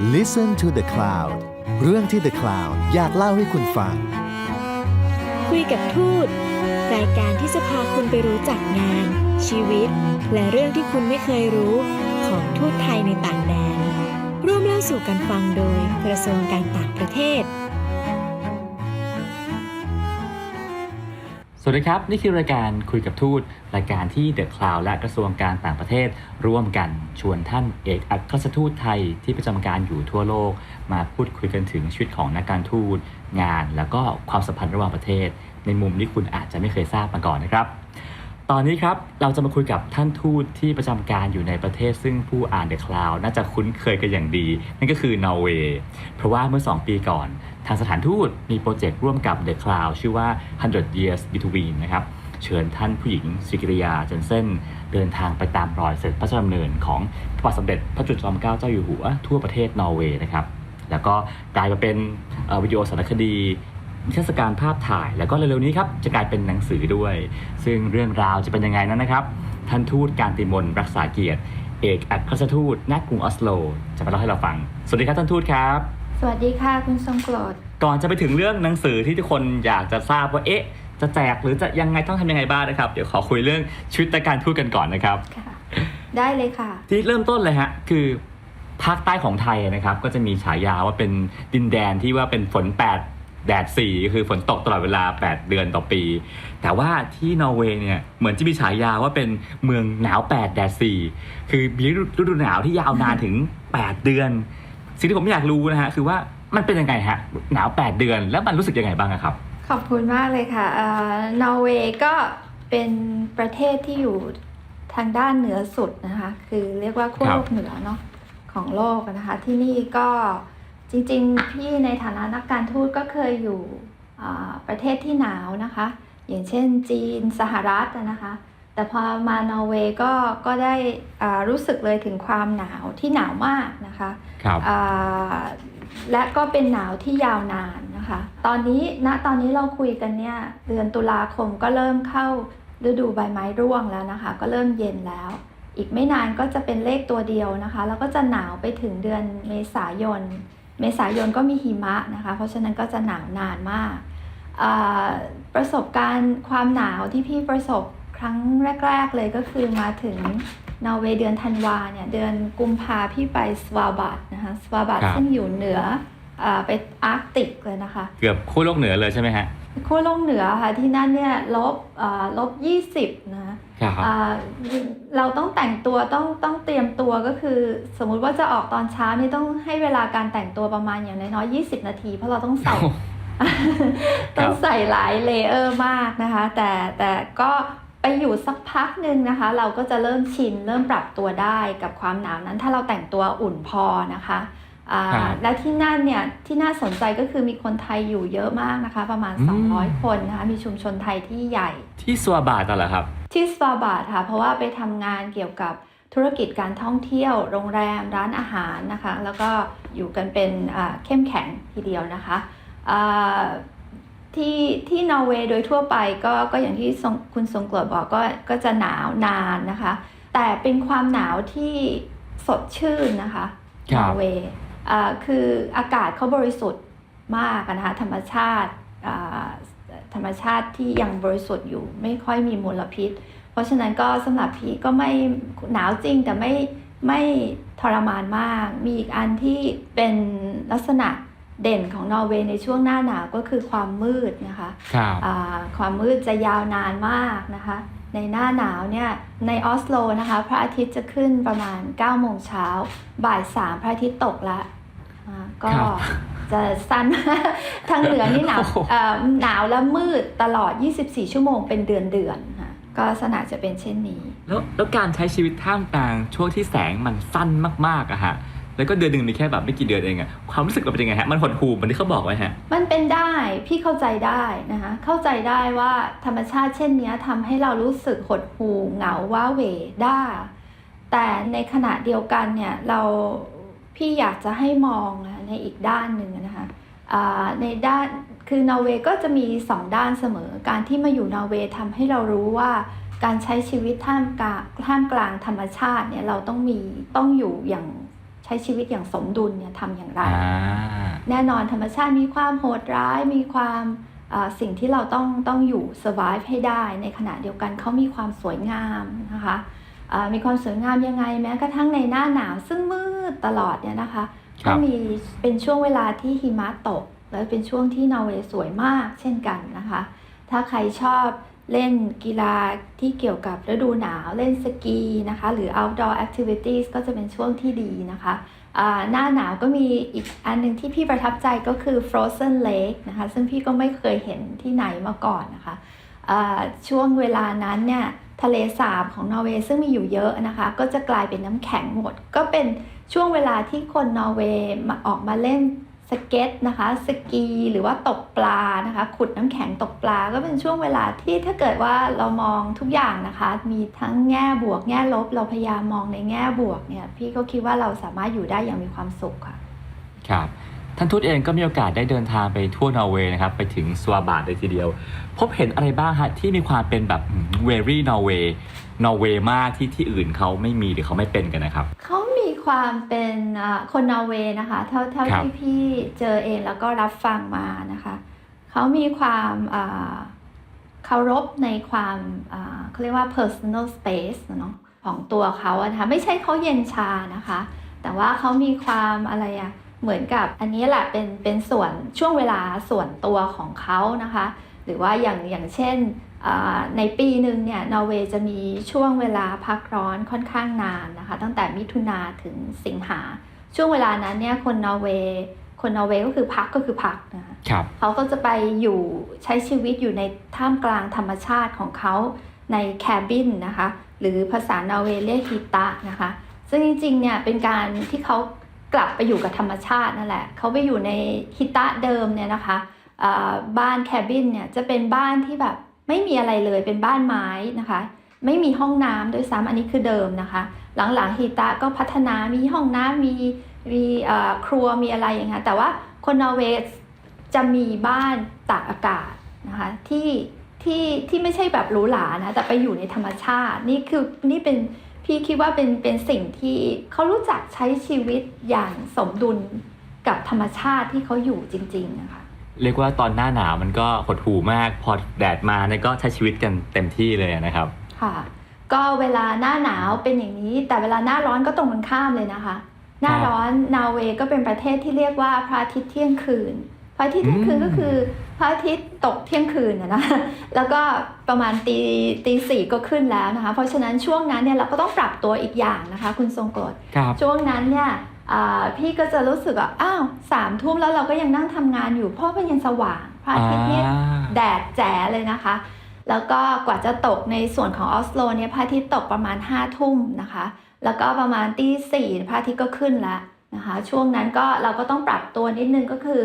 Listen to the Cloud เรื่องที่ The Cloud อยากเล่าให้คุณฟัง คุยกับทูต รายการที่จะพาคุณไปรู้จักงาน ชีวิต และเรื่องที่คุณไม่เคยรู้ของทูตไทยในต่างแดน ร่วมเล่าสู่กันฟังโดยกระทรวงการต่างประเทศ วัสดีครับ นี่คือรายการคุยกับทูตรายการที่เดอะคลาวและกระทรวงการต่างประเทศ ร่วมกันชวนท่านเอกอัครราชทูตไทยที่ประจำการอยู่ทั่วโลก มาพูดคุยกันถึงชีวิตของนักการทูต งาน แล้วก็ความสัมพันธ์ระหว่างประเทศ ในมุมที่คุณอาจจะไม่เคยทราบมาก่อนนะครับ ตอนนี้ครับเราจะมาคุยกับท่านทูตที่ประจำการอยู่ในประเทศ ซึ่งผู้อ่านเดอะคลาวน่าจะคุ้นเคยกันอย่างดี นั่นก็คือนอร์เวย์เพราะว่าเมื่อ 2 ปีก่อน ทางสถานทูตมีโปรเจกต์ร่วมกับ The Cloud ชื่อว่า 100 Years Between นะครับเชิญท่านผู้หญิงสิกิริยาเจนเซนเดินทางไปตามรอยเสด็จพระราชดำเนินของพระบาทสมเด็จพระจุลจอมเกล้าเจ้าอยู่หัว ทั่วประเทศนอร์เวย์นะครับแล้วก็กลายมาเป็นวิดีโอสารคดีนิทรรศการภาพถ่าย แล้วก็เร็วๆนี้ครับจะกลายเป็นหนังสือด้วย ซึ่งเรื่องราวจะเป็นยังไงนั้นนะครับ ท่านทูตการติมนรักษาเกียรติ เอกอัครราชทูตณกรุงออสโล จะมาเล่าให้เราฟัง สวัสดีครับท่านทูตครับ สวัสดีค่ะคุณทรงโปรดก่อนจะไปถึงเรื่องหนังสือที่ทุกคนอยากจะทราบว่าเอ๊ะ จะแจกหรือจะยังไงต้องทำยังไงบ้างนะครับ เดี๋ยวขอคุยเรื่องชีวิตการทูตกันก่อนนะครับ ค่ะ ได้เลยค่ะ ที่เริ่มต้นเลยฮะคือภาคใต้ของไทยนะครับ ก็จะมีฉายาว่าเป็นดินแดนที่ว่าเป็นฝนแปดแดดสี่คือฝนตกตลอดเวลา 8 เดือนต่อปี แต่ว่าที่นอร์เวย์เนี่ยเหมือนจะมีฉายาว่าเป็นเมืองหนาว 8 แดดสี่คือมีฤดูฤดูหนาวที่ยาวนานถึง 8 เดือน สิ่งที่ผมอยากรู้นะฮะคือว่ามันเป็นยังไงฮะหนาว 8 เดือน แล้วมันรู้สึกยังไงบ้างอะครับ ขอบคุณมากเลยค่ะเนอร์เวย์ก็เป็นประเทศที่อยู่ทางด้านเหนือสุดนะคะ คือเรียกว่าขั้วโลกเหนือเนาะของโลกนะคะ ที่นี่ก็จริงๆ พี่ในฐานะนักการทูตก็เคยอยู่ประเทศที่หนาวนะคะ อย่างเช่นจีนสหรัฐนะคะ แต่พอมานอร์เวย์ก็ก็ได้อ่ารู้สึกเลยถึงความหนาวที่หนาวมากนะคะครับอ่าและก็เป็นหนาวที่ยาวนานนะคะ ตอนนี้ณตอนนี้เราคุยกันเนี่ยเดือนตุลาคมก็เริ่มเข้าฤดูใบไม้ร่วงแล้วนะคะ ก็เริ่มเย็นแล้ว อีกไม่นานก็จะเป็นเลขตัวเดียวนะคะ แล้วก็จะหนาวไปถึงเดือนเมษายน เมษายนก็มีหิมะนะคะ เพราะฉะนั้นก็จะหนาวนานมากอ่าประสบการณ์ความหนาวที่พี่ประสบ ครั้งแรก ๆ เลยก็คือมาถึงนอร์เวย์เดือนธันวาเนี่ย เดือนกุมภาพี่ไปสวาบาดนะคะสวาบาดครับซึ่งอยู่เหนืออาไปอาร์กติกเลยนะคะ เกือบขั้วโลกเหนือเลยใช่ไหมฮะขั้วโลกเหนือค่ะที่นั่นเนี่ยลบอ่าลบยี่สิบนะคะครับอ่าเราต้องแต่งตัวต้องต้องเตรียมตัวก็คือ สมมุติว่าจะออกตอนเช้านี่ต้องให้เวลาการแต่งตัวประมาณอย่างน้อยๆ20นาที เพราะเราต้องใส่ต้องใส่หลายเลเยอร์มากนะคะ แต่แต่ก็ ไปอยู่สักพักหนึ่งนะคะ เราก็จะเริ่มชินเริ่มปรับตัวได้กับความหนาวนั้น ถ้าเราแต่งตัวอุ่นพอนะคะอ่าครับและที่นั่นเนี่ยที่น่าสนใจก็คือมีคนไทยอยู่เยอะมากนะคะ ประมาณอืม200 คนนะคะมีชุมชนไทยที่ใหญ่ ที่สวาบาตเหรอครับ ที่สวาบาดค่ะ เพราะว่าไปทำงานเกี่ยวกับธุรกิจการท่องเที่ยว โรงแรมร้านอาหารนะคะ แล้วก็อยู่กันเป็นอ่าเข้มแข็งทีเดียวนะคะอ่า ที่ที่นอร์เวย์โดยทั่วไปก็ก็อย่างที่ทรงคุณทรงกรดบอกก็ก็จะหนาวนานนะคะ แต่เป็นความหนาวที่สดชื่นนะคะครันบอร์เวย์อ่าคืออากาศเขาบริสุทธิ์มากอะนะคะธรรมชาติอ่าธรรมชาติที่ยังบริสุทธิ์อยู่ไม่ค่อยมีมลพิษ เพราะฉะนั้นก็สำหรับพี่ก็ไม่หนาวจริงแต่ไม่ไม่ทรมานมาก มีอีกอันที่เป็นลักษณะ เด่นของนอร์เวย์ในช่วงหน้าหนาวก็คือความมืดนะคะครับอ่าความมืดจะยาวนานมากนะคะ ในหน้าหนาวเนี่ยในออสโลนะคะพระอาทิตย์จะขึ้นประมาณ9โมงเช้าบ่าย3พระอาทิตย์ตกละอ่าก็ครับจะสั้นทางเหนือนี่หนาวโอ้โหเอ่อหนาวและมืดตลอด 24 ชั่วโมงเป็นเดือนเดือนๆค่ะก็ลักษณะจะเป็นเช่นนี้ แล้วแล้วการใช้ชีวิตท่ามกลางช่วงที่แสงมันสั้นมากๆอะฮะ แล้วก็เดือนหนึ่งมีแค่แบบไม่กี่เดือนเองอะความรู้สึกเราเป็นยังไงฮะมันหดหู่เหมือนที่เขาบอกไว้ฮะมันเป็นได้พี่เข้าใจได้นะคะเข้าใจได้ว่าธรรมชาติเช่นนี้ยทำให้เรารู้สึกหดหู่เหงาว้าเหวได้ แต่ในขณะเดียวกันเนี่ยเราพี่อยากจะให้มองในอีกด้านหนึ่งนะคะอ่าในด้านคือนอร์เวย์ก็จะมีสองด้านเสมอ การที่มาอยู่นอร์เวย์ทำให้เรารู้ว่าการใช้ชีวิตท่ามกลางท่ามกลางธรรมชาติเนี่ยเราต้องมีต้องอยู่อย่าง ช้ชีวิตอย่างสมดุลเนี่ยทำอย่างไรอ่าแน่นอนธรรมชาติมีความโหดร้าย มีความอ่าสิ่งที่เราต้องต้องอยู่ survive ให้ได้ ในขณะเดียวกันเขามีความสวยงามนะคะอ่ามีความสวยงามยังไงแม้กระทั่งในหน้าหนาวซึ่งมืดตลอดเนี่ยนะคะครัก็บมีเป็นช่วงเวลาที่หิมะตก แล้วเป็นช่วงที่นอร์เวย์สวยมากเช่นกันนะคะ ถ้าใครชอบ เล่นกีฬาที่เกี่ยวกับฤดูหนาวเล่นสกีนะคะ หรือ outdoor activities ก็จะเป็นช่วงที่ดีนะคะหน้าหนาวก็มีอีกอันหนึ่งที่พี่ประทับใจก็คือ Frozen Lake นะคะ ซึ่งพี่ก็ไม่เคยเห็นที่ไหนมาก่อนนะคะช่วงเวลานั้นเนี่ยทะเลสาบของนอร์เวย์ซึ่งมีอยู่เยอะนะคะ ก็จะกลายเป็นน้ำแข็งหมด ก็เป็นช่วงเวลาที่คนนอร์เวย์มาออกมาเล่น สเก็ตนะคะสกีหรือว่าตกปลานะคะ ขุดน้ำแข็งตกปลาก็เป็นช่วงเวลาที่ถ้าเกิดว่าเรามองทุกอย่างนะคะ มีทั้งแง่บวก แง่ลบ เราพยายามมองในแง่บวกเนี่ยพี่ก็คิดว่าเราสามารถอยู่ได้อย่างมีความสุขค่ะครับท่านทูตเองก็มีโอกาสได้เดินทางไปทั่วนอร์เวย์นะครับไปถึงสวาบาร์ดเลยทีเดียว พบเห็นอะไรบ้างฮะที่มีความเป็นแบบเวรี่นอร์เวย์ นอร์เวย์มากที่ที่อื่นเขาไม่มีหรือเขาไม่เป็นกันนะครับ เขามีความเป็นอ่าคนนอร์เวย์นะคะ เท่าเท่าครับที่พี่เจอเองแล้วก็รับฟังมานะคะเขามีความอ่าเคารพในความอ่าเขาเรียกว่า personal space เนาะของตัวเขาอะนะคะไม่ใช่เขาเย็นชานะคะ แต่ว่าเขามีความอะไรอะเหมือนกับอันนี้แหละเป็นเป็นส่วนช่วงเวลาส่วนตัวของเขานะคะ หรือว่าอย่างอย่างเช่นอ่า ในปีหนึ่งเนี่ยนอร์เวย์จะมีช่วงเวลาพักร้อนค่อนข้างนานนะคะ ตั้งแต่มิถุนาถึงสิงหา ช่วงเวลานั้นเนี่ยคนนอร์เวย์คนนอร์เวย์ก็คือพักก็คือพักนะคะครับเขาก็จะไปอยู่ใช้ชีวิตอยู่ในท่ามกลางธรรมชาติของเขาในแคบินนะคะ หรือภาษานอร์เวย์เรียกฮิตะนะคะ ซึ่งจริงๆเนี่ยเป็นการที่เขากลับไปอยู่กับธรรมชาตินั่นแหละ เขาไปอยู่ในฮิตะเดิมเนี่ยนะคะอ่าบ้านแคบินเนี่ยจะเป็นบ้านที่แบบ ไม่มีอะไรเลยเป็นบ้านไม้นะคะ ไม่มีห้องน้ำด้วยซ้ำอันนี้คือเดิมนะคะ หลังๆฮิตะก็พัฒนามีห้องน้ำมีมีครัวมีอะไรอย่างเงี้ยแต่ว่าคนนอร์เวย์จะมีบ้านตากอากาศนะคะที่ที่ที่ไม่ใช่แบบหรูหรานะแต่ไปอยู่ในธรรมชาตินี่คือนี่เป็นพี่คิดว่าเป็นเป็นสิ่งที่เขารู้จักใช้ชีวิตอย่างสมดุลกับธรรมชาติที่เขาอยู่จริงๆนะคะ เรียกว่าตอนหน้าหนาวมันก็หดหูมาก พอแดดมาเนี่ยก็ใช้ชีวิตกันเต็มที่เลยนะครับ ค่ะ ก็เวลาหน้าหนาวเป็นอย่างนี้ แต่เวลาหน้าร้อนก็ตรงกันข้ามเลยนะคะ หน้าร้อนนอร์เวย์ก็เป็นประเทศที่เรียกว่าพระอาทิตย์เที่ยงคืนพระอาทิตย์เที่ยงคืนอืมก็คือพระอาทิตย์ตกเที่ยงคืนนะนะแล้วก็ประมาณตีตีสี่ก็ขึ้นแล้วนะคะ เพราะฉะนั้นช่วงนั้นเนี่ยเราก็ต้องปรับตัวอีกอย่างนะคะ คุณทรงกรดครับช่วงนั้นเนี่ยอ่า พี่ก็จะรู้สึกว่าอ้าวสามทุ่มแล้วเราก็ยังนั่งทำงานอยู่ เพราะมันยังสว่างพระอาทิตย์เนี่ยแดดแจ๋เลยนะคะ แล้วก็กว่าจะตกในส่วนของออสโลเนี่ยพระอาทิตย์ตกประมาณ5้าทุ่มนะคะ แล้วก็ประมาณตีสี่พระอาทิตย์ก็ขึ้นแล้วนะคะ ช่วงนั้นก็เราก็ต้องปรับตัวนิดนึงก็คือ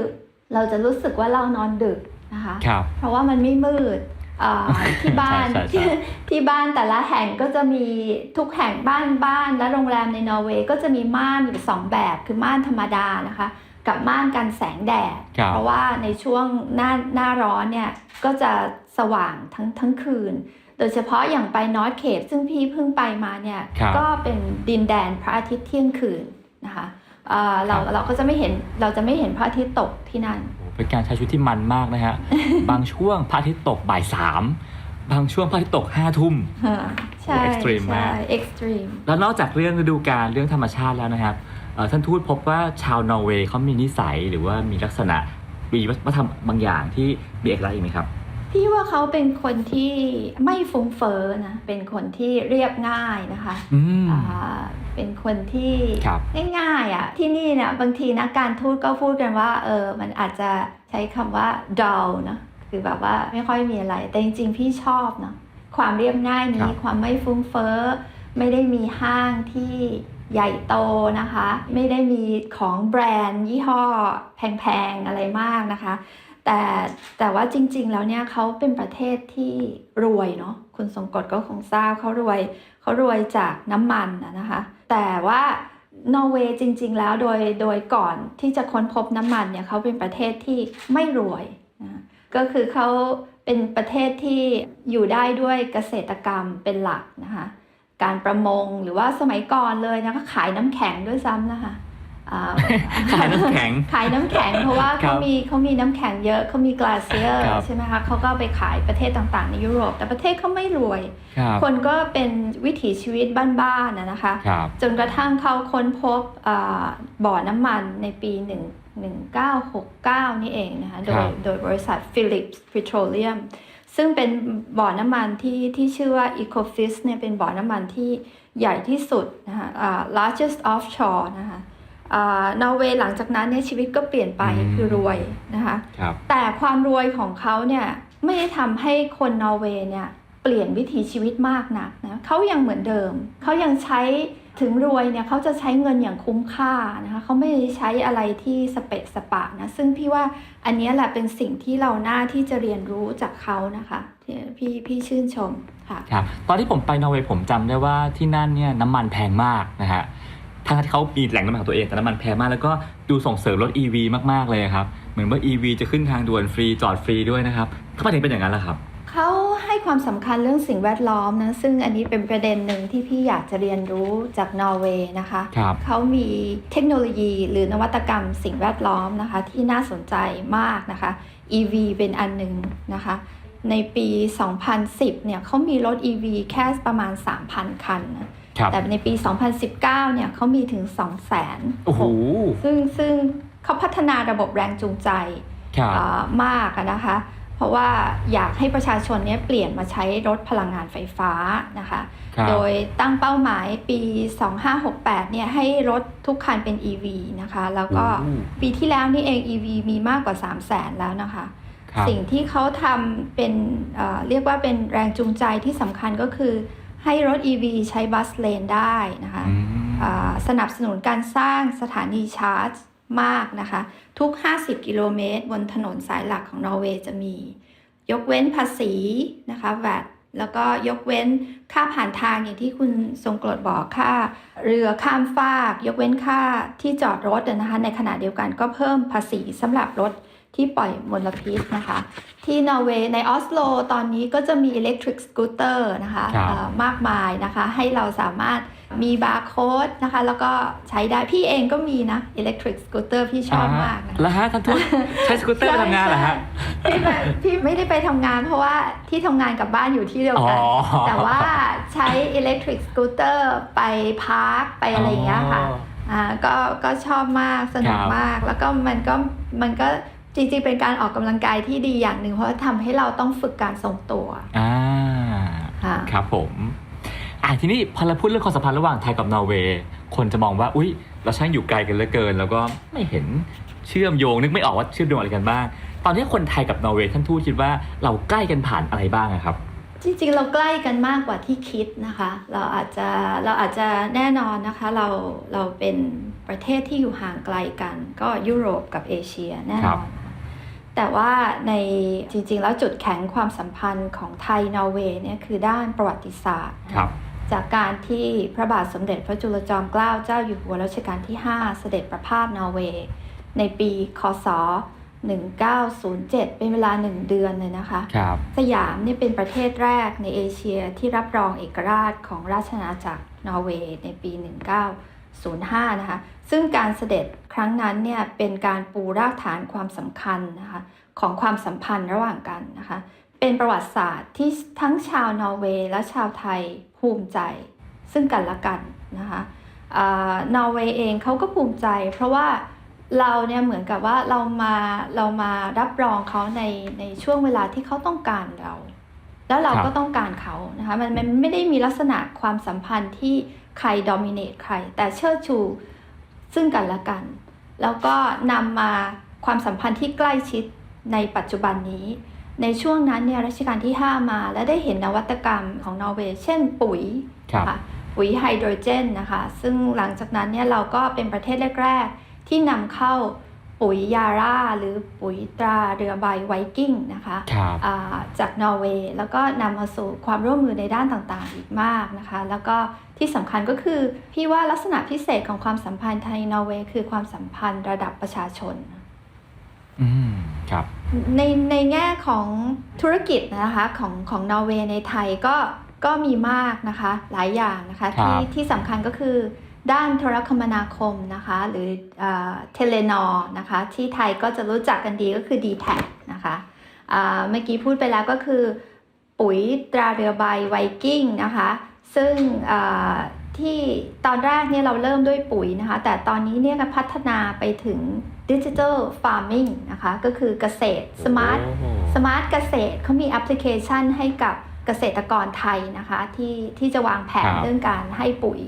เราจะรู้สึกว่าเรานอนดึกนะคะครับเพราะว่ามันไม่มืดอ่า ที่บ้านใช่ใช่ใช่ที่ที่บ้านแต่ละแห่งก็จะมีทุกแห่งบ้านบ้านและโรงแรมในนอร์เวย์ก็จะมีม่านอยู่สองแบบคือม่านธรรมดานะคะ กับม่านกันแสงแดดครับเพราะว่าในช่วงหน้าหน้าร้อนเนี่ยก็จะสว่างทั้งทั้งคืน โดยเฉพาะอย่างไปนอร์ทเคปซึ่งพี่เพิ่งไปมาเนี่ยครับก็เป็นดินแดนพระอาทิตย์เที่ยงคืนนะคะเอ่อเราครับเราก็จะไม่เห็นเราจะไม่เห็นพระอาทิตย์ตกที่นั่นโอ้ เป็นการใช้ชีวิตที่มันมากนะฮะ บางช่วงพระอาทิตย์ตกบ่ายสามบางช่วงพระอาทิตย์ตกห้าทุ่มใช่โอ้ extreme มากใช่เอ็กซ์ตรีมแล้วนอกจากเรื่องฤดูกาลเรื่องธรรมชาติแล้วนะครับเอ่อท่านทูตพบว่าชาวนอร์เวย์เขามีนิสัยหรือว่ามีลักษณะมีวัฒนธรรมบางอย่างที่มีเอกลักษณ์อีกไหมครับพี่ว่าเขาเป็นคนที่ไม่ฟุ้งเฟ้อนะ เป็นคนที่เรียบง่ายนะคะอืมอ่า เป็นคนที่ครับง่ายๆอะที่นี่เนี่ยบางทีนักการทูตก็พูดกันว่าเออมันอาจจะใช้คำว่า dull นะคือแบบว่าไม่ค่อยมีอะไร แต่จริงๆ พี่ชอบเนาะความเรียบง่ายครันี้บความไม่ฟุ้งเฟ้อ ไม่ได้มีห้างที่ใหญ่โตนะคะ ไม่ได้มีของแบรนด์ ยี่ห้อ แพงๆ อะไรมากนะคะ แต่แต่ว่าจริงๆ แล้วเนี่ยเขาเป็นประเทศที่รวยเนาะคุณสงกฎก็คงทราบเขารวย เขารวยจากน้ำมันนะนะคะ แต่ว่านอร์เวย์จริง ๆ แล้วโดยโดยก่อนที่จะค้นพบน้ำมันเนี่ยเขาเป็นประเทศที่ไม่รวยนะก็คือเขาเป็นประเทศที่อยู่ได้ด้วยเกษตรกรรมเป็นหลักนะคะ การประมงหรือว่าสมัยก่อนเลยนะก็ขายน้ำแข็งด้วยซ้ำนะคะ ขายน้ำแข็ง ขายน้ำแข็งเพราะว่าครัเขาบมีเขามีน้ำแข็งเยอะเขามีกลาเซียร์ครับใช่ไหมคะเขาก็เอาไปขายประเทศต่างๆ ในยุโรป แต่ประเทศเขาไม่รวยครับคนก็เป็นวิถีชีวิตบ้านๆนะนะคะครับจนกระทั่งเขาค้นพบอาบ่อน้ำมันในปี 1 1969 นี่เองนะคะ โดครัยบโดยบริษัท Phillips Petroleum ซึ่งเป็นบ่อน้ำมันที่ที่ชื่อว่า Ecofis เนี่ยเป็นบ่อน้ำมันที่ใหญ่ที่สุดนะคะอ่า largest offshore นะคะอ่า นอร์เวย์หลังจากนั้นเนี่ยชีวิตก็เปลี่ยนไปอืมคือรวยนะคะครับแต่ความรวยของเขาเนี่ยไม่ได้ทำให้คนนอร์เวย์เนี่ยเปลี่ยนวิถีชีวิตมากนักนะเขายังเหมือนเดิม เขายังใช้ถึงรวยเนี่ยเขาจะใช้เงินอย่างคุ้มค่านะคะเขาไม่ได้ใช้อะไรที่สเปะสปะนะซึ่งพี่ว่าอันเนี้ยแหละเป็นสิ่งที่เราหน้าที่จะเรียนรู้จากเขานะคะที่พี่พี่ชื่นชมค่ะครับตอนที่ผมไปนอร์เวย์ผมจำได้ว่าที่นั่นเนี่ยน้ำมันแพงมากนะฮะ ทั้งที่เขามีแหล่งน้ำมันของตัวเองแต่น้ำมันแพงมากแล้วก็ดูส่งเสริมรถ EV มากๆเลยครับ เหมือนว่า EV จะขึ้นทางด่วนฟรีจอดฟรีด้วยนะครับทำไมถึงเป็นอย่างนั้นล่ะครับเขาให้ความสำคัญเรื่องสิ่งแวดล้อมนะซึ่งอันนี้เป็นประเด็นหนึ่งที่พี่อยากจะเรียนรู้จากนอร์เวย์นะคะครับเขามีเทคโนโลยีหรือนวัตกรรมสิ่งแวดล้อมนะคะที่น่าสนใจมากนะคะ EV เป็นอันหนึ่งนะคะในปี 2010 เนี่ยเขามีรถ EV แค่ประมาณ 3,000 คันนะครับ แต่ในปี 2019 เนี่ยเขามีถึง 200,000โอ้โหซึ่งซึ่งเขาพัฒนาระบบแรงจูงใจครับอ่ามากอะนะคะ เพราะว่าอยากให้ประชาชนเนี้ยเปลี่ยนมาใช้รถพลังงานไฟฟ้านะคะครับโดยตั้งเป้าหมายปี 2568 เนี่ยให้รถทุกคันเป็น EV นะคะ แล้วก็โอ้ปีที่แล้วนี่เอง EV มีมากกว่า 3 0 0แสนแล้วนะคะครับสิ่งที่เขาทำเป็นเอ่อเรียกว่าเป็นแรงจูงใจที่สำคัญก็คือ ให้รถ EV ใช้บัสเลนได้นะคะอืมอ่าสนับสนุนการสร้างสถานีชาร์จมากนะคะ ทุก 50 กิโลเมตร บนถนนสายหลักของนอร์เวย์จะมี ยกเว้นภาษีนะคะแวดแล้วก็ยกเว้นค่าผ่านทางอย่างที่คุณทรงกรดบอกค่า เรือข้ามฟาก ยกเว้นค่าที่จอดรถนะคะ ในขณะเดียวกันก็เพิ่มภาษีสำหรับรถ ที่ปล่อยมลพิษนะคะ ที่นอร์เวย์ในออสโลตอนนี้ก็จะมี electric scooter นะคะครับเอ่อมากมายนะคะ ให้เราสามารถมีบาร์โค้ดนะคะ แล้วก็ใช้ได้พี่เองก็มีนะ electric scooter พี่ชอบมากนะแล้วฮะท่านทูตใช้สกูตเตอร์ไปทำงานเหรอฮะใช่พี่ไม่พี่ไม่ได้ไปทำงานเพราะว่าที่ทำงานกับบ้านอยู่ที่เดียวกันอ๋อแต่ว่าใช้ electric scooter ไปพาร์คไปอะไรอย่างเงี้ยค่ะอ่าก็ก็ชอบมากสนุกครับมากแล้วก็มันก็มันก็ จริงๆ เป็นการออกกำลังกายที่ดีอย่างหนึ่งเพราะว่าทำให้เราต้องฝึกการทรงตัวอ่าค่ะครับผมอะทีนี้พอเราพูดเรื่องความสัมพันธ์ระหว่างไทยกับนอร์เวย์คนจะมองว่าอุ้ยเราช่างอยู่ไกลกันเหลือเกิน แล้วก็ไม่เห็นเชื่อมโยงนึกไม่ออกว่าเชื่อมโยงอะไรกันบ้าง ตอนนี้คนไทยกับนอร์เวย์ท่านทูตคิดว่าเราใกล้กันผ่านอะไรบ้างอะครับ จริงๆ เราใกล้กันมากกว่าที่คิดนะคะ เราอาจจะเราอาจจะแน่นอนนะคะเราเราเป็นประเทศที่อยู่ห่างไกลกัน ก็ยุโรปกับเอเชียแน่นอนนะคะ แต่ว่าในจริงๆ แล้วจุดแข็งความสัมพันธ์ของไทยนอร์เวย์เนี่ยคือด้านประวัติศาสตร์ครับจากการที่พระบาทสมเด็จพระจุลจอมเกล้าเจ้าอยู่หัวรัชกาลที่ 5 เสด็จประพาสนอร์เวย์ ในปีคศ 1907 เป็นเวลา 1 เดือนเลยนะคะครับสยามเนี่ยเป็นประเทศแรกในเอเชียที่รับรองเอกราชของราชอาณาจักรนอร์เวย์ในปี 1905 นะคะ ซึ่งการเสด็จครั้งนั้นเนี่ยเป็นการปูรากฐานความสำคัญนะคะของความสัมพันธ์ระหว่างกันนะคะ เป็นประวัติศาสตร์ที่ทั้งชาวนอร์เวย์และชาวไทยภูมิใจ ซึ่งกันและกันนะคะนอร์เวย์เองเขาก็ภูมิใจ เพราะว่าเราเนี่ยเหมือนกับว่าเรามาเรามารับรองเขาในในช่วงเวลาที่เขาต้องการเรา แล้วเราก็ต้องการเขานะคะมันมันไม่ได้มีลักษณะความสัมพันธ์ที่ใครดอมิเนตใคร แต่เชิดชู ซึ่งกันและกัน แล้วก็นำมาความสัมพันธ์ที่ใกล้ชิดในปัจจุบันนี้ ในช่วงนั้นเนี่ยรัชกาลที่ 5 มา และได้เห็นนวัตกรรมของนอร์เวย์เช่นปุ๋ยครับนะคะปุ๋ยไฮโดรเจนนะคะ ซึ่งหลังจากนั้นเนี่ยเราก็เป็นประเทศแรก ๆ ที่นำเข้า ปุ๋ยยาร่า หรือปุ๋ยตราเรือใบไวกิ้งนะคะครับอ่าจากนอร์เวย์แล้วก็นำมาสู่ความร่วมมือในด้านต่างๆ อีกมากนะคะ แล้วก็ที่สำคัญก็คือ พี่ว่าลักษณะพิเศษของความสัมพันธ์ไทยนอร์เวย์คือความสัมพันธ์ระดับประชาชนอืมครับในในแง่ของธุรกิจนะคะของของนอร์เวย์ในไทยก็ก็มีมากนะคะหลายอย่างนะคะครับที่ที่สำคัญก็คือ ด้านโทรคมนาคมนะคะ หรือเทเลนอนะคะ ที่ไทยก็จะรู้จักกันดีก็คือ d t แทนะคะอ่าเมื่อกี้พูดไปแล้วก็คือ ปุ๋ยตราเรือใบไวกิ้งนะคะ ซึ่งอ่าที่ตอนแรกเนี่ยเราเริ่มด้วยปุ๋ยนะคะ แต่ตอนนี้เนี่ยก็พัฒนาไปถึงดิจิทัลฟาร์มิงนะคะ ก็คือเกษตรสมาร์ทโอ้โหสมาร์ทเกษตรเขามีแอปพลิเคชันให้กับเกษตรกรไทยนะคะ ที่ที่จะวางแผนครับเรื่องการให้ปุ๋ย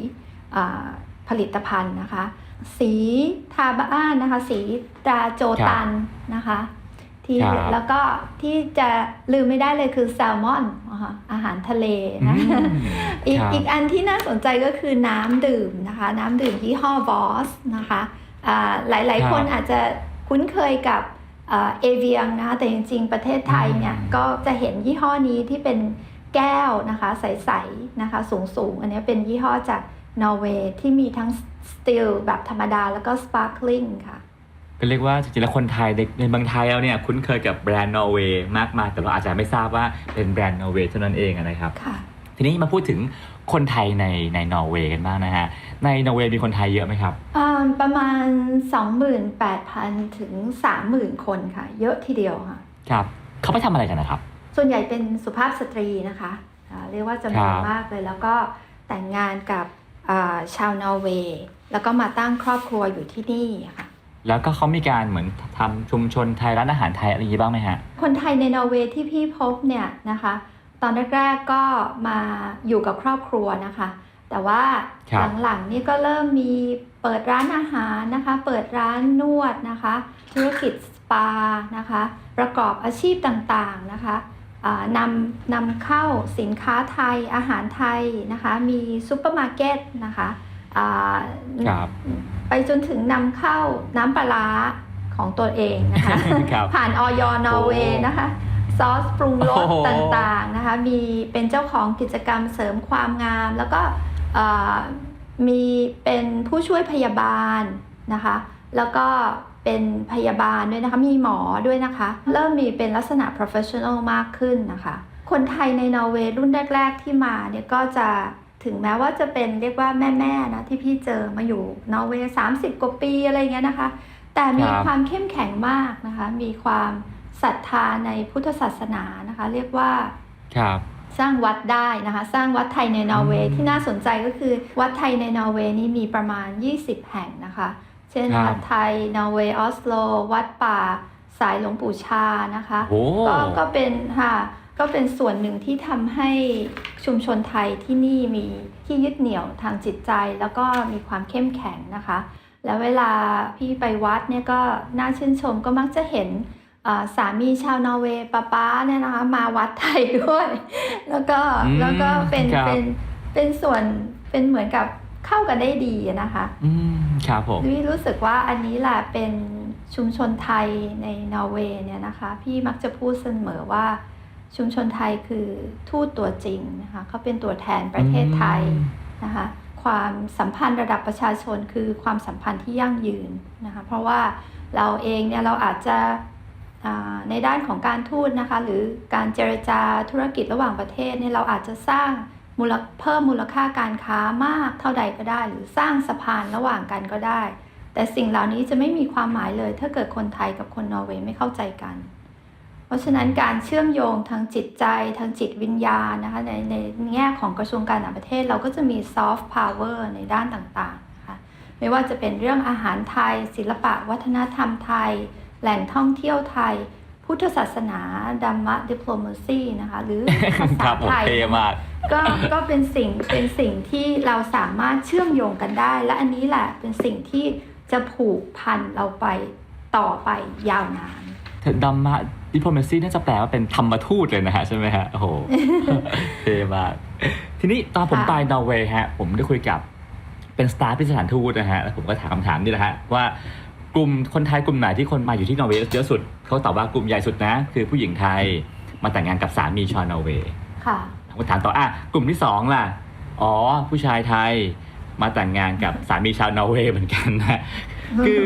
อ่า ผลิตภัณฑ์นะคะ สีทาบ้านนะคะ สีตราโจตันนะคะที่ครับแล้วก็ที่จะลืมไม่ได้เลยคือแซลมอนนะคะอาหารทะเลนะอืมอีกครับอีกอันที่น่าสนใจก็คือน้ำดื่มนะคะ น้ำดื่มยี่ห้อบอสนะคะอ่าหลายครับๆคนอาจจะคุ้นเคยกับเอเวียงนะคะแต่จริงๆ ประเทศไทยเนี่ยอืมก็จะเห็นยี่ห้อนี้ที่เป็นแก้วนะคะ ใสๆนะคะ สูงๆ อันนี้เป็นยี่ห้อจาก นอร์เวย์ที่มีทั้งสตีลแบบธรรมดาแล้วก็สปาร์คลิงค่ะก็เรียกว่าจริงๆแล้วคนไทยในในเมืองไทยเราเนี่ยคุ้นเคยกับแบรนด์นอร์เวย์มากมายแต่เราอาจจะไม่ทราบว่าเป็นแบรนด์นอร์เวย์เท่านั้นเองอะนะครับค่ะทีนี้มาพูดถึงคนไทยในในนอร์เวย์กันบ้างนะฮะในนอร์เวย์มีคนไทยเยอะไหมครับอ่าประมาณ 28,000 ถึง 30,000 คนค่ะ เยอะทีเดียวค่ะครับเขาไปทำอะไรกันนะครับ ส่วนใหญ่เป็นสุภาพสตรีนะคะอ่าเรียกว่าจำนวนครับมากเลยแล้วก็แต่งงานกับอ่า ชาวนอร์เวย์แล้วก็มาตั้งครอบครัวอยู่ที่นี่ค่ะแล้วก็เขามีการเหมือนทำชุมชนไทยร้านอาหารไทยอะไรอย่างนี้บ้างไหมฮะ คนไทยในนอร์เวย์ที่พี่พบเนี่ยนะคะ ตอนแรกๆก็มาอยู่กับครอบครัวนะคะ แต่ว่าครับหลังๆนี่ก็เริ่มมีเปิดร้านอาหารนะคะ เปิดร้านนวดนะคะ ธุรกิจสปานะคะ ประกอบอาชีพต่างๆนะคะอ่า นำนำเข้าสินค้าไทยอาหารไทยนะคะ มีซูเปอร์มาร์เก็ตนะคะอ่าครับไปจนถึงนำเข้าน้ำปลาร้าของตัวเองนะคะครับผ่านออยนอร์เวย์นะคะซอสปรุงรสโอ้โหต่างๆนะคะมีเป็นเจ้าของกิจกรรมเสริมความงาม แล้วก็เอ่อมีเป็นผู้ช่วยพยาบาลนะคะ แล้วก็ เป็นพยาบาลด้วยนะคะมีหมอด้วยนะคะ เริ่มมีเป็นลักษณะ professional มากขึ้นนะคะ คนไทยในนอร์เวย์รุ่นแรก ๆ ที่มาเนี่ยก็จะถึงแม้ว่าจะเป็นเรียกว่าแม่ๆนะที่พี่เจอมาอยู่นอร์เวย์30กว่าปีอะไรเงี้ยนะคะ แต่มีครับความเข้มแข็งมากนะคะ มีความศรัทธาในพุทธศาสนานะคะ เรียกว่าครับสร้างวัดได้นะคะ สร้างวัดไทยในนอร์เวย์อืมที่น่าสนใจก็คือวัดไทยในนอร์เวย์นี่มีประมาณ 20 แห่งนะคะเช่นครับวัดไทยนอร์เวย์ออสโล วัดป่าสายหลวงปู่ชานะคะโอ้ก็ก็เป็นค่ะก็เป็นส่วนหนึ่งที่ทำให้ชุมชนไทยที่นี่มีที่ยึดเหนี่ยวทางจิตใจ แล้วก็มีความเข้มแข็งนะคะ แล้วเวลาพี่ไปวัดเนี่ยก็น่าชื่นชมก็มักจะเห็นอ่าสามีชาวนอร์เวย์ป้าป้าเนี่ยนะคะมาวัดไทยด้วย แล้วก็อืมแล้วก็เป็นครับเป็นเป็นส่วนเป็นเหมือนกับ เข้ากันได้ดีอะนะคะอืมครับผมพี่รู้สึกว่าอันนี้แหละเป็นชุมชนไทยในนอร์เวย์เนี่ยนะคะ พี่มักจะพูดเสมอว่าชุมชนไทยคือทูตตัวจริงนะคะเขาเป็นตัวแทนประเทศไทยนะคะความสัมพันธ์ระดับประชาชนคือความสัมพันธ์ที่ยั่งยืนนะคะเพราะว่าเราเองเนี่ยเราอาจจะอ่าในด้านของการทูตนะคะหรือการเจรจาธุรกิจระหว่างประเทศเนี่ยเราอาจจะสร้าง มูลเพิ่มมูลค่าการค้ามากเท่าใดก็ได้ หรือสร้างสะพานระหว่างกันก็ได้ แต่สิ่งเหล่านี้จะไม่มีความหมายเลย ถ้าเกิดคนไทยกับคนนอร์เวย์ไม่เข้าใจกัน เพราะฉะนั้นการเชื่อมโยงทางจิตใจทางจิตวิญญาณนะคะในในแง่ของกระทรวงการต่างประเทศเราก็จะมีซอฟต์พาวเวอร์ในด้านต่างๆนะคะไม่ว่าจะเป็นเรื่องอาหารไทย ศิลปะ วัฒนธรรมไทย แหล่งท่องเที่ยวไทย พุทธศาสนาดัมมะดิปโลมซีนะคะหรือภาษาไทยมาก ก็ก็เป็นสิ่งเป็นสิ่งที่เราสามารถเชื่อมโยงกันได้ และอันนี้แหละเป็นสิ่งที่จะผูกพันเราไปต่อไปยาวนานดัมมะดิพ l o ม a ซีน่าจะแปลว่าเป็นธรรมทูตเลยนะฮะใช่ไหมฮะโอ้โหเท่มากทีนี้ตอนผมค่ะไปนอร์เวย์ฮะ ผมได้คุยกับเป็นสตาฟที่สถานทูตนะฮะแล้วผมก็ถามคำถามนี่แหละฮะว่ากลุ่มคนไทยกลุ่มไหนที่คนมาอยู่ที่นอร์เวย์เยอะสุดเขาตอบว่ากลุ่มใหญ่สุดนะ คือผู้หญิงไทยมาแต่งงานกับสามีชาวนอร์เวย์ค่ะ ผมก็ถามต่ออะกลุ่มที่สองล่ะ อ๋อ ผู้ชายไทยมาแต่งงานกับสามีชาวนอร์เวย์เหมือนกันนะคือ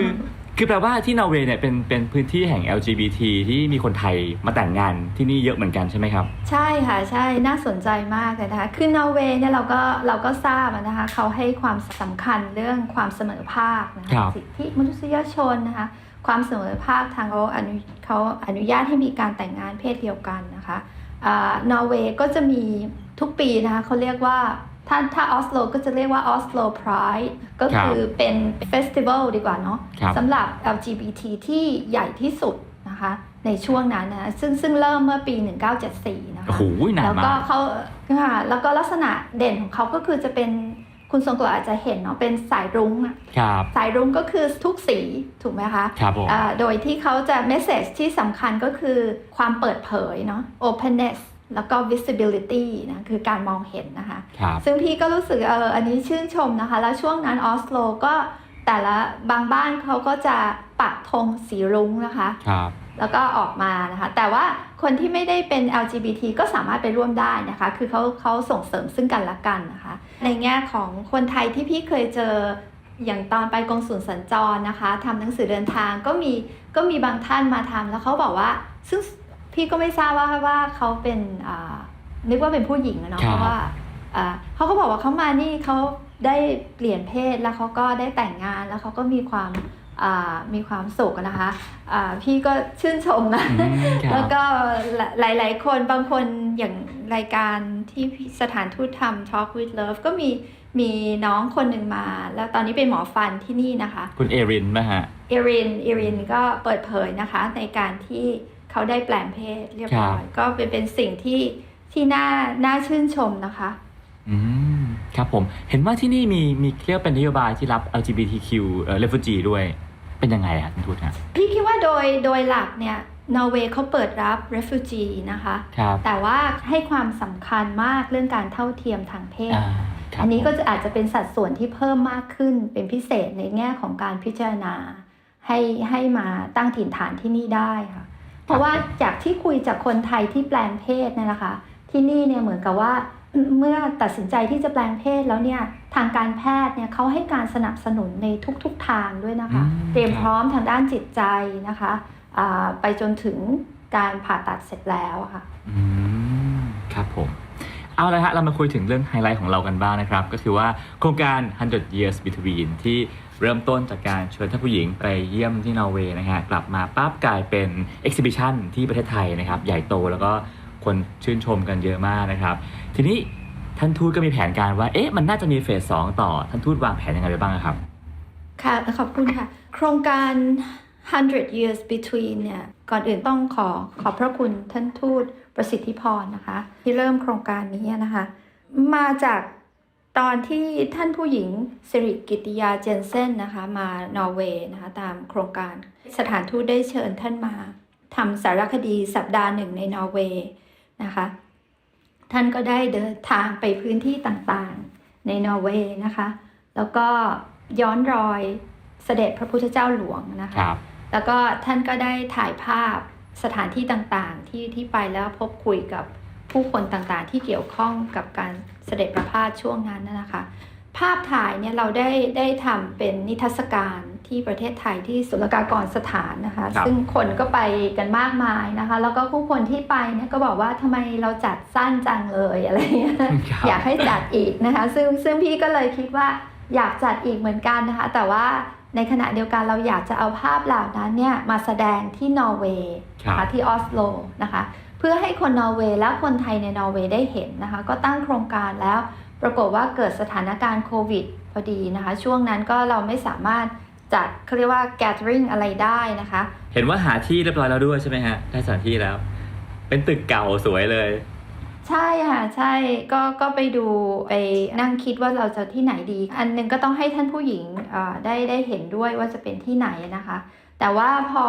คือแปลว่าที่นอร์เวย์เนี่ยเป็นเป็นพื้นที่แห่ง LGBT ที่มีคนไทยมาแต่งงานที่นี่เยอะเหมือนกันใช่ไหมครับ ใช่ค่ะใช่น่าสนใจมากเลยนะคะคือนอร์เวย์เนี่ยเราก็เราก็ทราบอะนะคะเขาให้ความสำคัญเรื่องความเสมอภาคนะครัคะบสิทธิมนุษยชนนะคะความเสมอภาคทางเขาอนุเขาอนุญาตให้มีการแต่งงานเพศเดียวกันนะคะอ่า นอร์เวย์ก็จะมีทุกปีนะคะเขาเรียกว่าถ้าถ้าออสโลก็จะเรียกว่าออสโล Pride ก็คือเป็นเฟสติวัลดีกว่าเนาะครับสำหรับ LGBT ที่ใหญ่ที่สุดนะคะในช่วงนั้นนะซึ่งซึ่งเริ่มเมื่อปี 1974 นะคะโอ้โหนาแล้นวมาก็กเขาค่ะแล้วก็ลักษณะเด่นของเขาก็คือจะเป็น คุณทรงกรดอาจจะเห็นเนาะเป็นสายรุ้งอะครับสายรุ้งก็คือทุกสีถูกไหมคะครับผมอ่าโดยที่เขาจะเมสเซจที่สำคัญก็คือความเปิดเผยเนาะ openness แล้วก็ visibility นะคือการมองเห็นนะคะครับซึ่งพี่ก็รู้สึกเอออันนี้ชื่นชมนะคะ แล้วช่วงนั้นออสโลก็ แต่ละบางบ้านเขาก็จะปักธงสีรุ้งนะคะครับแล้วก็ออกมานะคะ แต่ว่าคนที่ไม่ได้เป็น LGBT ก็สามารถไปร่วมได้นะคะ คือเขาเขาส่งเสริมซึ่งกันและกันนะคะ ในแง่ของคนไทยที่พี่เคยเจออย่างตอนไปกองศูนย์สัญจรนะคะทำหนังสือเดินทางก็มีก็มีบางท่านมาทำแล้วเขาบอกว่า ซึ่งพี่ก็ไม่ทราบว่าว่าเขาเป็นอ่านึกว่าเป็นผู้หญิงอะเนาะครับเพราะว่าอ่าเขาก็บอกว่าเขามานี่เขา ได้เปลี่ยนเพศแล้วเขาก็ได้แต่งงานแล้วเขาก็มีความอ่ามีความสุขอะนะคะอ่าพี่ก็ชื่นชมนะอืมครับแล้วก็หลาย ๆ คนบางคนอย่างรายการที่สถานทูตทำ Talk with Love ก็มีมีน้องคนหนึ่งมา แล้วตอนนี้เป็นหมอฟันที่นี่นะคะ คุณเอรินไหมฮะ เอรินเอรินก็เปิดเผยนะคะ ในการที่เขาได้แปลงเพศเรียบร้อย ก็เป็นเป็นสิ่งที่ที่น่าน่าชื่นชมนะคะ อืม ครับผม เห็นว่าที่นี่มีมีเรียกเป็นนโยบายที่รับ LGBTQ เอ่อ refugee ด้วย เป็นยังไงอะคุณทูตฮะพี่คิดว่าโดยโดยหลักเนี่ยนอร์เวย์เขาเปิดรับ refugee นะคะ ครับ แต่ว่าให้ความสำคัญมากเรื่องการเท่าเทียมทางเพศ อ่าครับอันนี้ก็ผมจะอาจจะเป็นสัดส่วนที่เพิ่มมากขึ้นเป็นพิเศษในแง่ของการพิจารณา ให้ให้มาตั้งถิ่นฐานที่นี่ได้ค่ะ เพราะว่าจากที่คุยจากคนไทยที่แปลงเพศเนี่ยนะคะ ที่นี่เนี่ยเหมือนกับว่า เมื่อตัดสินใจที่จะแปลงเพศแล้วเนี่ยทางการแพทย์เนี่ยเขาให้การสนับสนุนในทุกๆทางด้วยนะคะอืมเตรียมครับพร้อมทางด้านจิตใจนะคะอ่าไปจนถึงการผ่าตัดเสร็จแล้วอะค่ะอืมครับผมเอาละฮะเรามาคุยถึงเรื่องไฮไลท์ของเรากันบ้างนะครับ ก็คือว่าโครงการ 100 years between ที่เริ่มต้นจากการชวนท่านผู้หญิงไปเยี่ยมที่นอร์เวย์นะฮะกลับมาปั๊บกลายเป็น exhibition ที่ประเทศไทยนะครับ ใหญ่โตแล้วก็คนชื่นชมกันเยอะมากนะครับ ทีนี้ท่านทูตก็มีแผนการว่า เอ๊ะ มันน่าจะมีเฟสสองต่อ ท่านทูตวางแผนยังไงไว้บ้างครับ ค่ะ ขอบคุณค่ะ โครงการ 100 years between เนี่ย ก่อนอื่นต้องขอขอบพระคุณท่านทูตประสิทธิพรนะคะ ที่เริ่มโครงการนี้นะคะ มาจากตอนที่ท่านผู้หญิงสิริกิติยาเจนเซนนะคะ มานอร์เวย์นะคะตามโครงการสถานทูตได้เชิญท่านมาทำสารคดีสัปดาห์หนึ่งในนอร์เวย์นะคะ ท่านก็ได้เดินทางไปพื้นที่ต่างๆ ในนอร์เวย์นะคะ แล้วก็ย้อนรอยเสด็จพระพุทธเจ้าหลวงนะคะครับแล้วก็ท่านก็ได้ถ่ายภาพสถานที่ต่างๆ ที่ที่ไปแล้วพบคุยกับผู้คนต่างๆ ที่เกี่ยวข้องกับการเสด็จประพาสช่วงนั้นน่ะนะคะ ภาพถ่ายเนี่ยเราได้ได้ทำเป็นนิทรรศการ ที่ประเทศไทยที่ศุลกากรสถานนะคะครับซึ่งคนก็ไปกันมากมายนะคะ แล้วก็ผู้คนที่ไปเนี่ยก็บอกว่าทำไมเราจัดสั้นจังเลยอะไรเงี้ยครับอยากให้จัดอีกนะคะ ซึ่งซึ่งพี่ก็เลยคิดว่าอยากจัดอีกเหมือนกันนะคะ แต่ว่าในขณะเดียวกันเราอยากจะเอาภาพเหล่านั้นเนี่ยมาแสดงที่นอร์เวย์ครับนะคะที่ออสโลนะคะ เพื่อให้คนนอร์เวย์และคนไทยในนอร์เวย์ได้เห็นนะคะ ก็ตั้งโครงการแล้ว ปรากฏว่าเกิดสถานการณ์โควิดพอดีนะคะ ช่วงนั้นก็เราไม่สามารถ จัดเขาเรียกว่า gathering อะไรได้นะคะ เห็นว่าหาที่เรียบร้อยแล้วด้วยใช่ไหมฮะ ได้สถานที่แล้ว เป็นตึกเก่าสวยเลย ใช่ค่ะ ใช่ก็ก็ไปดูไปนั่งคิดว่าเราจะที่ไหนดี อันหนึงก็ต้องให้ท่านผู้หญิงเอ่อได้ได้เห็นด้วยว่าจะเป็นที่ไหนนะคะ แต่ว่าพอ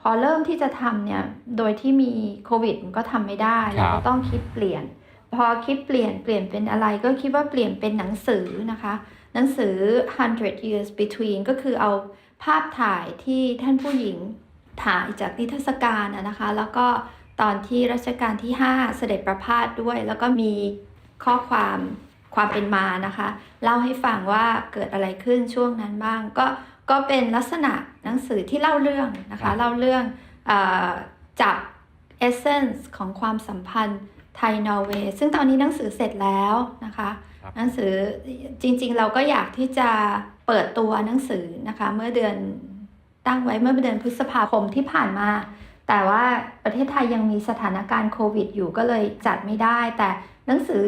พอเริ่มที่จะทำเนี่ยโดยที่มีโควิดมันก็ทำไม่ได้ครัเราบก็ต้องคิดเปลี่ยน พอคิดเปลี่ยนเปลี่ยนเป็นอะไรก็คิดว่าเปลี่ยนเป็นหนังสือนะคะ หนังสือ 100 years between ก็คือเอาภาพถ่ายที่ท่านผู้หญิงถ่ายจากนิทรรศการนะนะคะ แล้วก็ตอนที่รัชกาลที่ 5 เสด็จประพาสด้วย แล้วก็มีข้อความความเป็นมานะคะ เล่าให้ฟังว่าเกิดอะไรขึ้นช่วงนั้นบ้าง ก็ก็เป็นลักษณะหนังสือที่เล่าเรื่องนะครัคะบเล่าเรื่องเออจับเอเซนส์ของความสัมพันธ์ไทยนอร์เวย์ซึ่งตอนนี้หนังสือเสร็จแล้วนะคะ หนังสือจริงๆ เราก็อยากที่จะเปิดตัวหนังสือนะคะ เมื่อเดือนตั้งไว้เมื่อเดือนพฤษภาคมที่ผ่านมา แต่ว่าประเทศไทยยังมีสถานการณ์โควิดอยู่ก็เลยจัดไม่ได้ แต่หนังสือ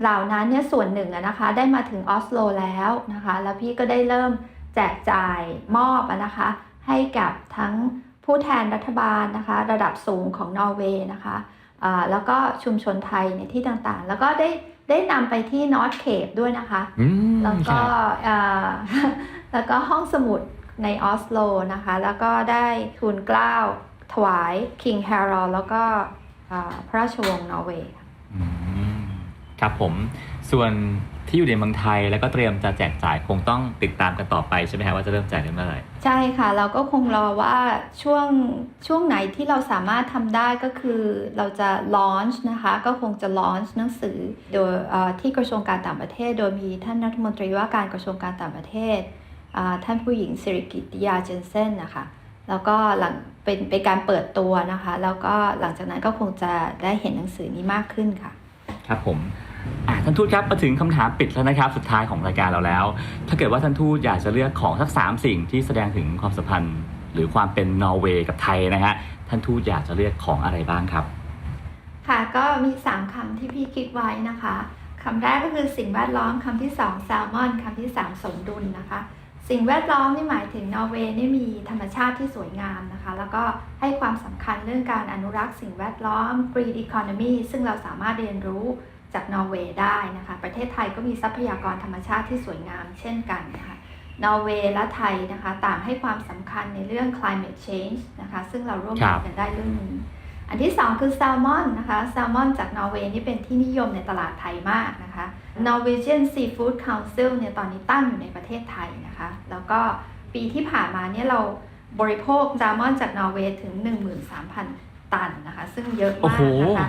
เหล่านั้นเนี่ยส่วนหนึ่งอะนะคะ ได้มาถึงออสโลแล้วนะคะ แล้วพี่ก็ได้เริ่มแจกจ่ายมอบนะคะ ให้กับทั้งผู้แทนรัฐบาลนะคะ ระดับสูงของนอร์เวย์นะคะอ่าแล้วก็ชุมชนไทยในที่ต่างๆ แล้วก็ได้ ได้นำไปที่นอตเคปด้วยนะคะอืมแล้วคก็รับเอ่อแล้วก็ห้องสมุดในออสโลนะคะ แล้วก็ได้ทูลเกล้าถวาย King Harold แล้วก็เอ่อพระราชวงศ์นอร์เวย์ค่ะอืมครับผม ส่วนที่อยู่ในเมืองไทยแล้วก็เตรียมจะแจกจ่ายคงต้องติดตามกันต่อไปใช่ไหมครับว่าจะเริ่มแจกกันเมื่อไหร่ใช่ค่ะ เราก็คงรอว่าช่วงช่วงไหนที่เราสามารถทำได้ก็คือเราจะ launch นะคะก็คงจะ launch หนังสือโดยเอ่อที่กระทรวงการต่างประเทศ โดยมีท่านรัฐมนตรีว่าการกระทรวงการต่างประเทศอ่าท่านผู้หญิงสิริกิติยาเจนเซนนะคะแล้วก็หลังเป็นเป็นการเปิดตัวนะคะ แล้วก็หลังจากนั้นก็คงจะได้เห็นหนังสือนี้มากขึ้นค่ะ ครับผมอะ ท่านทูตครับมาถึงคำถามปิดแล้วนะครับสุดท้ายของรายการเราแล้ว ถ้าเกิดว่าท่านทูตอยากจะเลือกของสักสามสิ่งที่แสดงถึงความสัมพันธ์ หรือความเป็นนอร์เวย์กับไทยนะฮะท่านทูตอยากจะเลือกของอะไรบ้างครับ ค่ะก็มี3คำที่พี่คิดไว้นะคะคำแรกก็คือสิ่งแวดล้อมคำที่2แซลมอนคำที่3สมดุลนะคะ สิ่งแวดล้อมนี่หมายถึงนอร์เวย์นี่มีธรรมชาติที่สวยงามนะคะ แล้วก็ให้ความสำคัญเรื่องการอนุรักษ์สิ่งแวดล้อม green economy ซึ่งเราสามารถเรียนรู้ จากนอร์เวย์ได้นะคะ ประเทศไทยก็มีทรัพยากรธรรมชาติที่สวยงามเช่นกันนะคะนอร์เวย์และไทยนะคะต่างให้ความสำคัญในเรื่อง climate change นะคะซึ่งเราร่วมมือกันได้เรื่องนี้ อันที่ 2 คือแซลมอนนะคะแซลมอนจากนอร์เวย์นี่เป็นที่นิยมในตลาดไทยมากนะคะ Norwegian Seafood Council เนี่ยตอนนี้ตั้งอยู่ในประเทศไทยนะคะ แล้วก็ปีที่ผ่านมาเนี่ยเราบริโภคแซลมอนจากนอร์เวย์ถึง 13,000 ตันนะคะ ซึ่งเยอะมากนะคะ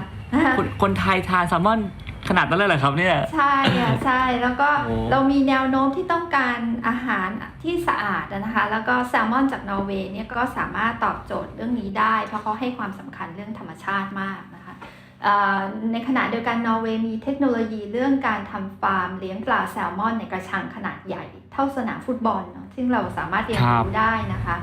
คนไทยทานแซลมอน ขนาดนั้นเลยเหรอครับเนี่ย ใช่อะใช่แล้วก็โอ้ เรามีแนวโน้มที่ต้องการอาหารที่สะอาดนะคะ แล้วก็แซลมอนจากนอร์เวย์เนี่ยก็สามารถตอบโจทย์เรื่องนี้ได้ เพราะเขาให้ความสำคัญเรื่องธรรมชาติมากนะคะเอ่อในขณะเดียวกันนอร์เวย์มีเทคโนโลยีเรื่องการทำฟาร์มเลี้ยงปลาแซลมอนในกระชังขนาดใหญ่ เท่าสนามฟุตบอลเนาะซึ่งเราสามารถเรียนครัรู้บได้นะคะ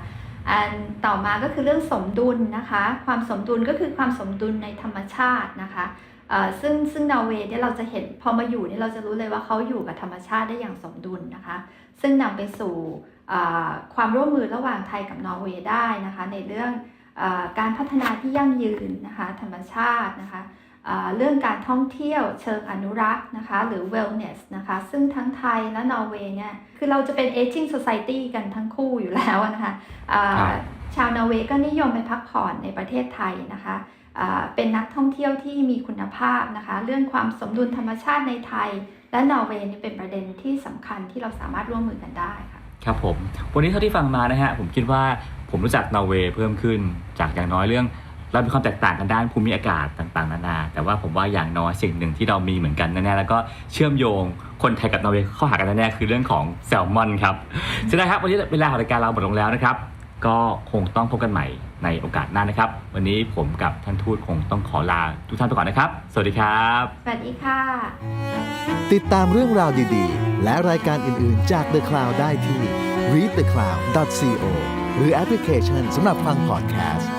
อันต่อมาก็คือเรื่องสมดุลนะคะ ความสมดุลก็คือความสมดุลในธรรมชาตินะคะเอ่อ ซึ่งซึ่งนอร์เวย์เนี่ยเราจะเห็นพอมาอยู่เนี่ยเราจะรู้เลยว่าเขาอยู่กับธรรมชาติได้อย่างสมดุลนะคะ ซึ่งนำไปสู่อ่าความร่วมมือระหว่างไทยกับนอร์เวย์ได้นะคะ ในเรื่องอาการพัฒนาที่ยั่งยืนนะคะ ธรรมชาตินะคะอ่าเรื่องการท่องเที่ยวเชิงอนุรักษ์นะคะ หรือ wellness นะคะ ซึ่งทั้งไทยและนอร์เวย์เนี่ย คือเราจะเป็น aging society กันทั้งคู่อยู่แล้วนะคะอ่าครับชาวนอร์เวย์ก็นิยมไปพักผ่อนในประเทศไทยนะคะอ่า เป็นนักท่องเที่ยวที่มีคุณภาพนะคะ เรื่องความสมดุลธรรมชาติในไทย และนอร์เวย์นี่เป็นประเด็นที่สำคัญที่เราสามารถร่วมมือกันได้ค่ะครับผม วันนี้เท่าที่ฟังมานะฮะผมคิดว่าผมรู้จักนอร์เวย์เพิ่มขึ้น จากอย่างน้อยเรื่องเรามีความแตกต่างกันด้านภูมิอากาศต่างๆ นานา แต่ว่าผมว่าอย่างน้อยสิ่งหนึ่งที่เรามีเหมือนกันแน่ๆแล้วก็เชื่อมโยงคนไทยกับนอร์เวย์เข้าหากันแน่ๆคือเรื่องของแซลมอนครับเสร็จแล้วครับวันนี้เวลาของรายการเราหมดลงแล้วนะครับ ก็คงต้องพบกันใหม่ในโอกาสหน้านะครับ วันนี้ผมกับท่านทูตคงต้องขอลาทุกท่านไปก่อนนะครับ สวัสดีครับ สวัสดีค่ะ ติดตามเรื่องราวดีๆ และรายการอื่นๆจาก The Cloud ได้ที่ readthecloud.co หรือแอปพลิเคชันสำหรับฟังพอดแคสต์